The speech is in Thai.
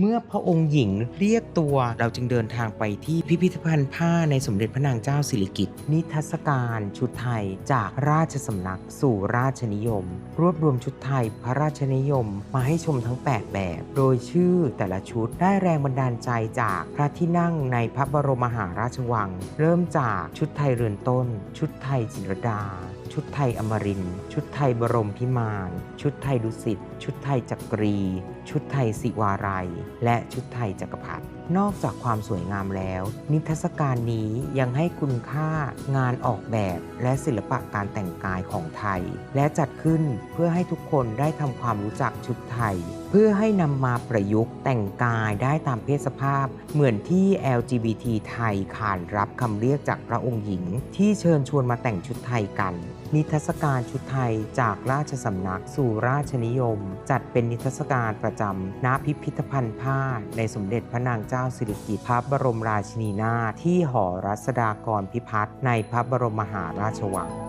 เมื่อพระองค์หญิงเรียกตัวเราจึงเดินทางไปที่พิพิธภัณฑ์ผ้าในสมเด็จพระนางเจ้าสิริกิติ์นิทรรศการชุดไทยจากราชสำนักสู่ราชนิยม รวบรวมชุดไทยพระราชนิยมมาให้ชมทั้ง 8 แบบ โดยชื่อแต่ละชุดได้แรงบันดาลใจจากพระที่นั่งในพระบรมมหาราชวัง เริ่มจากชุดไทยเรือนต้น ชุดไทยจิรดา ชุดไทยอมรินทร์ชุดไทยบรมพิมาน ชุดไทยดุสิต ชุดไทยจักรี ชุดไทยสิวารัย และชุดไทยจักรพรรดิ นอกจากความสวยงามแล้ว นิทรรศการนี้ยังให้คุณค่างานออกแบบและศิลปะการแต่งกายของไทย และจัดขึ้นเพื่อให้ทุกคนได้ทำความรู้จักชุดไทย เพื่อให้นำมาประยุกต์แต่งกายได้ตามเพศสภาพ เหมือนที่ LGBT ไทยขานรับคำเรียกจากพระองค์หญิง ที่เชิญชวนมาแต่งชุดไทยกัน นิทรรศการชุดไทยจากราชสำนักสู่ราชนิยม จัดเป็นนิทรรศการประจำณพิพิธภัณฑ์ผ้า ในสมเด็จพระนางเจ้าสิริกิติ์พระบรมราชินีนาถที่หอรัศดากรพิพัฒน์ในพระบรมมหาราชวัง